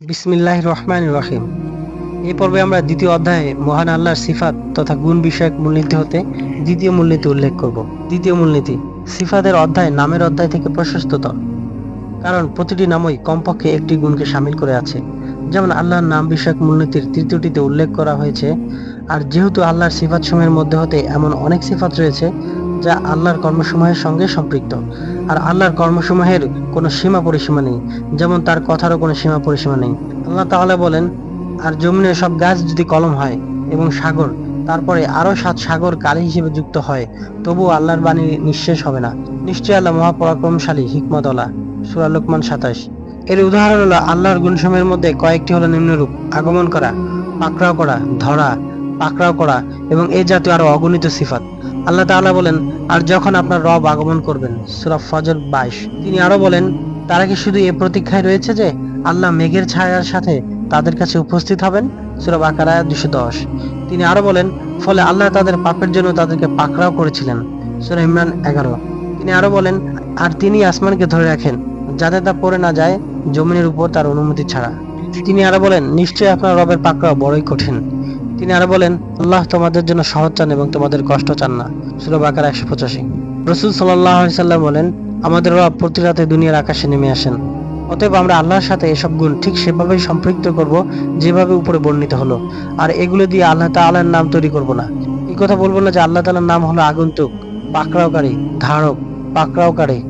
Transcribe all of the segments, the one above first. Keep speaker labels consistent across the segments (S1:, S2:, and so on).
S1: বিসমিল্লাহ রহমান রহিম। এই পর্বে আমরা দ্বিতীয় অধ্যায়ে মহান আল্লাহর সিফাত তথা গুণ বিষয়ক মূলনীতি হতে দ্বিতীয় মূলনীতি উল্লেখ করব। দ্বিতীয় মূলনীতি, সিফাতের অধ্যায় নামের অধ্যায় থেকে প্রশস্ততর। কারণ প্রতিটি নামই কমপক্ষে একটি গুণকে সামিল করে আছে। যেমন আল্লাহর নাম বিষয়ক মূলনীতির তৃতীয়টিতে উল্লেখ করা হয়েছে, আর যেহেতু আল্লাহর সিফাত সমূহের মধ্যে হতে এমন অনেক সিফাত রয়েছে, যা আল্লাহর কর্মসমূহের সঙ্গে সম্পৃক্ত আর আল্লাহর কর্মসমূহের কোনো সীমা পরিসীমা নেই, যেমন তার কথারও কোনো সীমা পরিসীমা নেই। আল্লাহ তাআলা বলেন, আর জমিনে সব গাছ যদি কলম হয় এবং সাগর, তারপরে আরও সাত সাগর কালি হিসেবে যুক্ত হয়, তবুও আল্লাহর বাণী নিঃশেষ হবে না। নিশ্চয় আল্লাহ মহাপরাক্রমশালী হিকমতলা সুরা লোকমান সাতাশ। এর উদাহরণ হলো আল্লাহর গুণসমূহের মধ্যে কয়েকটি হলো নিম্নরূপ, আগমন করা, পাকড়াও করা, ধরা, পাকড়াও করা এবং এই জাতীয় আরও অগণিত সিফাত। আল্লাহ তাআলা বলেন, আর যখন আপনার রব আগমন করবেন, সূরা ফজর 22 তিনি আরও বলেন, তারা কি শুধু এ প্রতীক্ষায় রয়েছে যে আল্লাহ মেঘের ছায়ার সাথে তাদের কাছে উপস্থিত হবেন? সূরা বাকারা 210 তিনি আরও বলেন, ফলে আল্লাহ তাদের পাপের জন্য তাদেরকে পাকড়াও করেছিলেন। সূরা ইমরান 11 তিনি আরও বলেন, আর তিনি আসমানকে ধরে রাখেন, যাতে তা পড়ে না যায়, জমিনের উপর তার অনুমতি ছাড়া। তিনি আরও বলেন, নিশ্চয়ই আপনার রবের পাকড়াও বড়ই কঠিন। তিনি আরও বলেন, আল্লাহ তোমাদের জন্য সহজ চান এবং তোমাদের কষ্ট চান না। সুরা বাকার একশো পঁচাশি। রসুল সাল্লাহ বলেন, আমাদের রব প্রতি রাতে দুনিয়ার আকাশে নেমে আসেন। অতএব আমরা আল্লাহর সাথে এসব গুণ ঠিক সেভাবেই সম্পৃক্ত করব, যেভাবে উপরে বর্ণিত হলো। আর এগুলো দিয়ে আল্লাহ তাআলার নাম তৈরি করব না। এই কথা বলব না যে আল্লাহ তাআলার নাম হলো আগন্তুক, পাকড়াওকারী, ধারক, পাকড়াওকারী।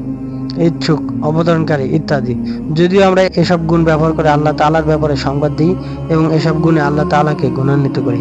S1: ইচ্ছুক অবতরণকারী ইত্যাদি। যদিও আমরা এসব গুণ ব্যবহার করে আল্লাহ তালার ব্যাপারে সংবাদ দিই এবং এসব গুণে আল্লাহ তালাকে গুণান্বিত করি।